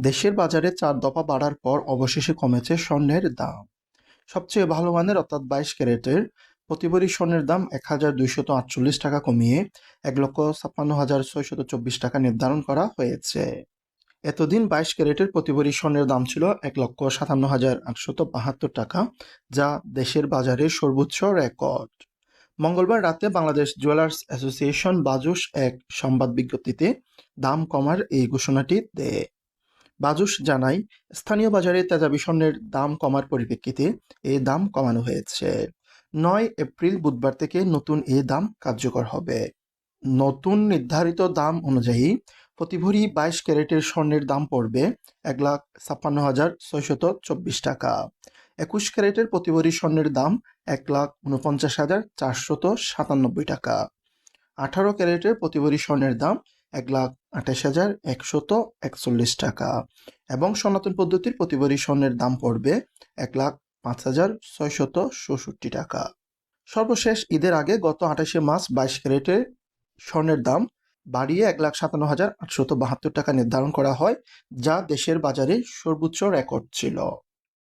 দেশের বাজারে চার দফা বাড়ার পর অবশেষে কমেছে স্বর্ণের দাম। সবচেয়ে ভালো মানের অর্থাৎ বাইশ ক্যারেটের প্রতিভরি স্বর্ণের দাম এক হাজার দুইশত আটচল্লিশ টাকা কমিয়ে এক লক্ষ ছাপ্পান্ন হাজার ছয়শত চব্বিশ টাকা নির্ধারণ করা হয়েছে। এতদিন বাইশ ক্যারেটের প্রতিভরি স্বর্ণের দাম ছিল এক লক্ষ সাতান্ন হাজার আটশত বাহাত্তর টাকা, যা দেশের বাজারে সর্বোচ্চ রেকর্ড। মঙ্গলবার রাতে বাংলাদেশ জুয়েলার্স অ্যাসোসিয়েশন বাজুস এক সংবাদ বিজ্ঞপ্তিতে দাম কমার এই ঘোষণাটি দেয়। বাজুস জানায়, স্থানীয় বাজারে তেজাবি স্বর্ণের দাম কমার পরিপ্রেক্ষিতে এ দাম কমানো হয়েছে। নয় এপ্রিল বুধবার থেকে নতুন এ দাম কার্যকর হবে। নতুন নির্ধারিত দাম অনুযায়ী প্রতি ভরি বাইশ ক্যারেটের স্বর্ণের দাম পড়বে এক লাখ ছাপ্পান্ন হাজার ছয়শত চব্বিশ টাকা। একুশ ক্যারেটের প্রতি ভরি স্বর্ণের দাম এক লাখ উনপঞ্চাশ হাজার চারশত সাতানব্বই টাকা। আঠারো ক্যারেটের প্রতি ভরি স্বর্ণের দাম এক লাখ আঠাশ হাজার একশত একচল্লিশ টাকা এবং সনাতন পদ্ধতির প্রতি ভরি স্বর্ণের দাম পড়বে এক লাখ পাঁচ হাজার ছয়শত ষষট্টি টাকা। সর্বশেষ ঈদের আগে গত আঠাশে মার্চ বাইশ ক্যারেটের স্বর্ণের দাম বাড়িয়ে এক লাখ সাতান্ন হাজার আটশত বাহাত্তর টাকা নির্ধারণ করা হয়, যা দেশের বাজারে সর্বোচ্চ রেকর্ড ছিল।